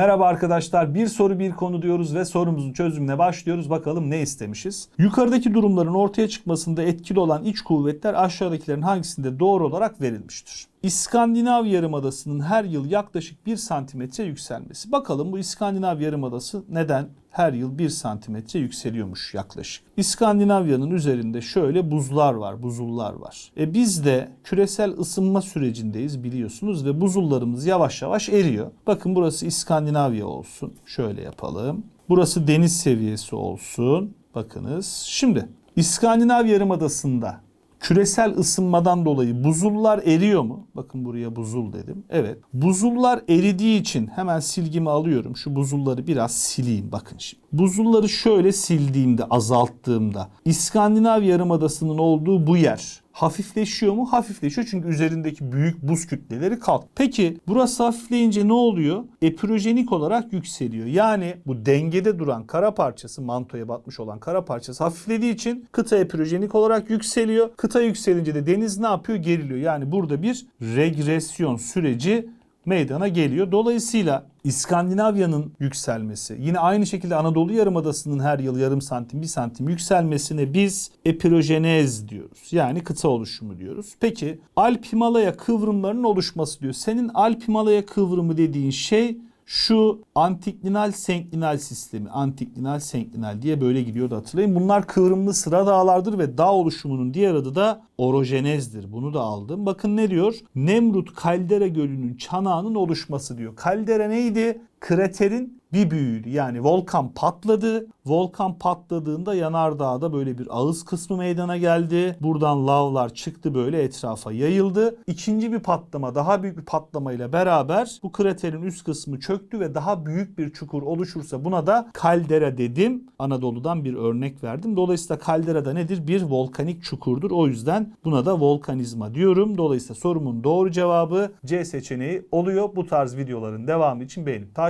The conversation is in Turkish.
Merhaba arkadaşlar bir soru bir konu diyoruz ve sorumuzun çözümüne başlıyoruz. Bakalım ne istemişiz? Yukarıdaki durumların ortaya çıkmasında etkili olan iç kuvvetler aşağıdakilerin hangisinde doğru olarak verilmiştir? İskandinav Yarımadası'nın her yıl yaklaşık 1 santimetre yükselmesi. Bakalım bu İskandinav Yarımadası neden her yıl 1 santimetre yükseliyormuş yaklaşık. İskandinavya'nın üzerinde şöyle buzlar var, buzullar var. E biz de küresel ısınma sürecindeyiz biliyorsunuz ve buzullarımız yavaş yavaş eriyor. Bakın burası İskandinavya olsun. Şöyle yapalım. Burası deniz seviyesi olsun. Bakınız. Şimdi İskandinav Yarımadası'nda küresel ısınmadan dolayı buzullar eriyor mu? Bakın buraya buzul dedim. Evet. Buzullar eridiği için hemen silgimi alıyorum. Şu buzulları biraz sileyim bakın şimdi. Buzulları şöyle sildiğimde, azalttığımda İskandinav Yarımadası'nın olduğu bu yer hafifleşiyor mu? Hafifleşiyor çünkü üzerindeki büyük buz kütleleri kalk. Peki burası hafifleyince ne oluyor? Epirojenik olarak yükseliyor. Yani bu dengede duran kara parçası, mantoya batmış olan kara parçası hafiflediği için kıta epirojenik olarak yükseliyor. Kıta yükselince de deniz ne yapıyor? Geriliyor. Yani burada bir regresyon süreci meydana geliyor. Dolayısıyla İskandinavya'nın yükselmesi, yine aynı şekilde Anadolu Yarımadası'nın her yıl yarım santim, bir santim yükselmesine biz epirojenez diyoruz. Yani kıta oluşumu diyoruz. Peki Alp Himalaya kıvrımlarının oluşması diyor. Senin Alp Himalaya kıvrımı dediğin şey şu antiklinal senklinal sistemi, antiklinal senklinal diye böyle gidiyordu hatırlayın. Bunlar kıvrımlı sıra dağlardır ve dağ oluşumunun diğer adı da orojenezdir. Bunu da aldım. Bakın ne diyor? Nemrut Kaldera Gölü'nün çanağının oluşması diyor. Kaldera neydi? Kraterin bir büyüğüydü. Yani volkan patladı. Volkan patladığında yanardağda böyle bir ağız kısmı meydana geldi. Buradan lavlar çıktı böyle etrafa yayıldı. İkinci bir patlama, daha büyük bir patlamayla beraber bu kraterin üst kısmı çöktü ve daha büyük bir çukur oluşursa buna da kaldera dedim. Anadolu'dan bir örnek verdim. Dolayısıyla kaldera da nedir? Bir volkanik çukurdur. O yüzden buna da volkanizma diyorum. Dolayısıyla sorumun doğru cevabı C seçeneği oluyor. Bu tarz videoların devamı için beğenip takip